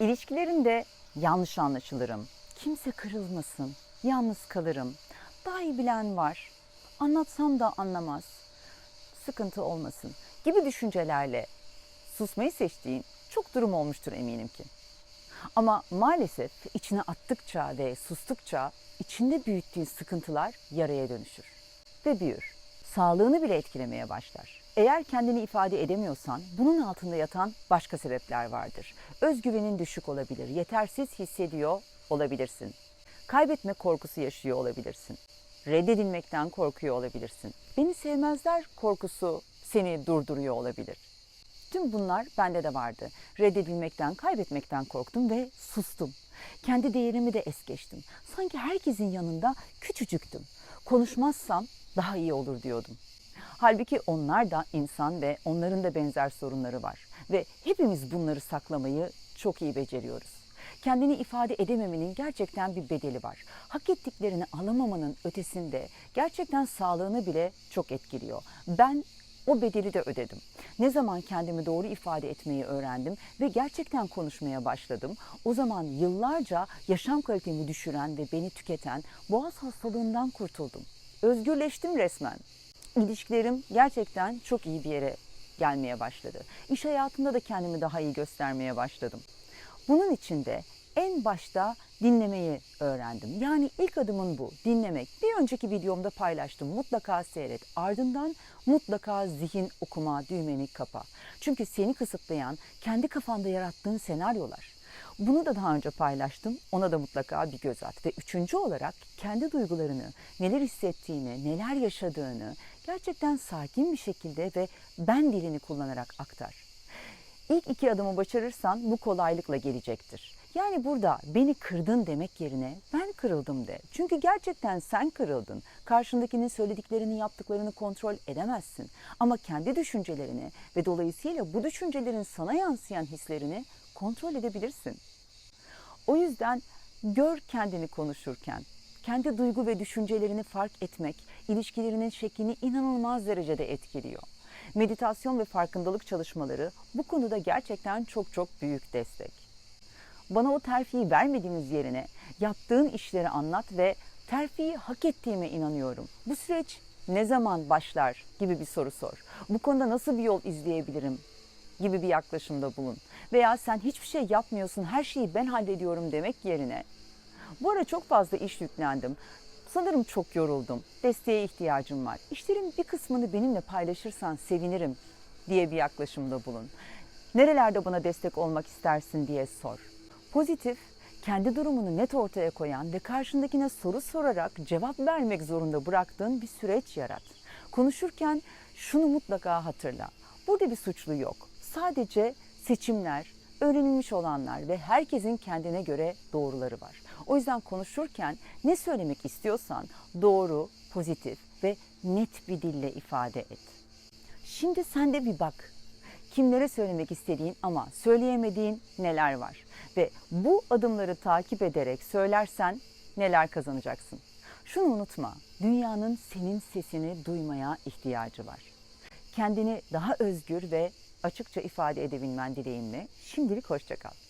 İlişkilerinde yanlış anlaşılırım. Kimse kırılmasın. Yalnız kalırım. Daha iyi bilen var. Anlatsam da anlamaz. Sıkıntı olmasın gibi düşüncelerle susmayı seçtiğin çok durum olmuştur eminim ki. Ama maalesef içine attıkça ve sustukça içinde büyüttüğün sıkıntılar yaraya dönüşür ve büyür. Sağlığını bile etkilemeye başlar. Eğer kendini ifade edemiyorsan bunun altında yatan başka sebepler vardır. Özgüvenin düşük olabilir, yetersiz hissediyor olabilirsin. Kaybetme korkusu yaşıyor olabilirsin. Reddedilmekten korkuyor olabilirsin. Beni sevmezler korkusu seni durduruyor olabilir. Tüm bunlar bende de vardı. Reddedilmekten, kaybetmekten korktum ve sustum. Kendi değerimi de es geçtim. Sanki herkesin yanında küçücüktüm. Konuşmazsam daha iyi olur diyordum. Halbuki onlar da insan ve onların da benzer sorunları var. Ve hepimiz bunları saklamayı çok iyi beceriyoruz. Kendini ifade edememenin gerçekten bir bedeli var. Hak ettiklerini alamamanın ötesinde gerçekten sağlığını bile çok etkiliyor. Ben o bedeli de ödedim. Ne zaman kendimi doğru ifade etmeyi öğrendim ve gerçekten konuşmaya başladım. O zaman yıllarca yaşam kalitemi düşüren ve beni tüketen boğaz hastalığından kurtuldum. Özgürleştim resmen. İlişkilerim gerçekten çok iyi bir yere gelmeye başladı. İş hayatında da kendimi daha iyi göstermeye başladım. Bunun için de en başta dinlemeyi öğrendim. Yani ilk adımın bu, dinlemek. Bir önceki videomda paylaştım. Mutlaka seyret. Ardından mutlaka zihin okuma düğmeni kapa. Çünkü seni kısıtlayan kendi kafanda yarattığın senaryolar. Bunu da daha önce paylaştım. Ona da mutlaka bir göz at. Ve üçüncü olarak kendi duygularını, neler hissettiğini, neler yaşadığını gerçekten sakin bir şekilde ve ben dilini kullanarak aktar. İlk iki adımı başarırsan bu kolaylıkla gelecektir. Yani burada beni kırdın demek yerine ben kırıldım de. Çünkü gerçekten sen kırıldın. Karşındakinin söylediklerini, yaptıklarını kontrol edemezsin. Ama kendi düşüncelerini ve dolayısıyla bu düşüncelerin sana yansıyan hislerini kontrol edebilirsin. O yüzden gör kendini konuşurken. Kendi duygu ve düşüncelerini fark etmek ilişkilerinin şeklini inanılmaz derecede etkiliyor. Meditasyon ve farkındalık çalışmaları bu konuda gerçekten çok çok büyük destek. Bana o terfiyi vermediğiniz yerine yaptığın işleri anlat ve terfiyi hak ettiğime inanıyorum. Bu süreç ne zaman başlar gibi bir soru sor. Bu konuda nasıl bir yol izleyebilirim gibi bir yaklaşımda bulun. Veya sen hiçbir şey yapmıyorsun, her şeyi ben hallediyorum demek yerine bu ara çok fazla iş yüklendim. Sanırım çok yoruldum. Desteğe ihtiyacım var. İşlerin bir kısmını benimle paylaşırsan sevinirim diye bir yaklaşımda bulun. Nerelerde bana destek olmak istersin diye sor. Pozitif, kendi durumunu net ortaya koyan ve karşındakine soru sorarak cevap vermek zorunda bıraktığın bir süreç yarat. Konuşurken şunu mutlaka hatırla. Burada bir suçlu yok. Sadece seçimler, öğrenilmiş olanlar ve herkesin kendine göre doğruları var. O yüzden konuşurken ne söylemek istiyorsan doğru, pozitif ve net bir dille ifade et. Şimdi sen de bir bak. Kimlere söylemek istediğin ama söyleyemediğin neler var ve bu adımları takip ederek söylersen neler kazanacaksın. Şunu unutma. Dünyanın senin sesini duymaya ihtiyacı var. Kendini daha özgür ve açıkça ifade edebilmen dileğimle şimdilik hoşça kal.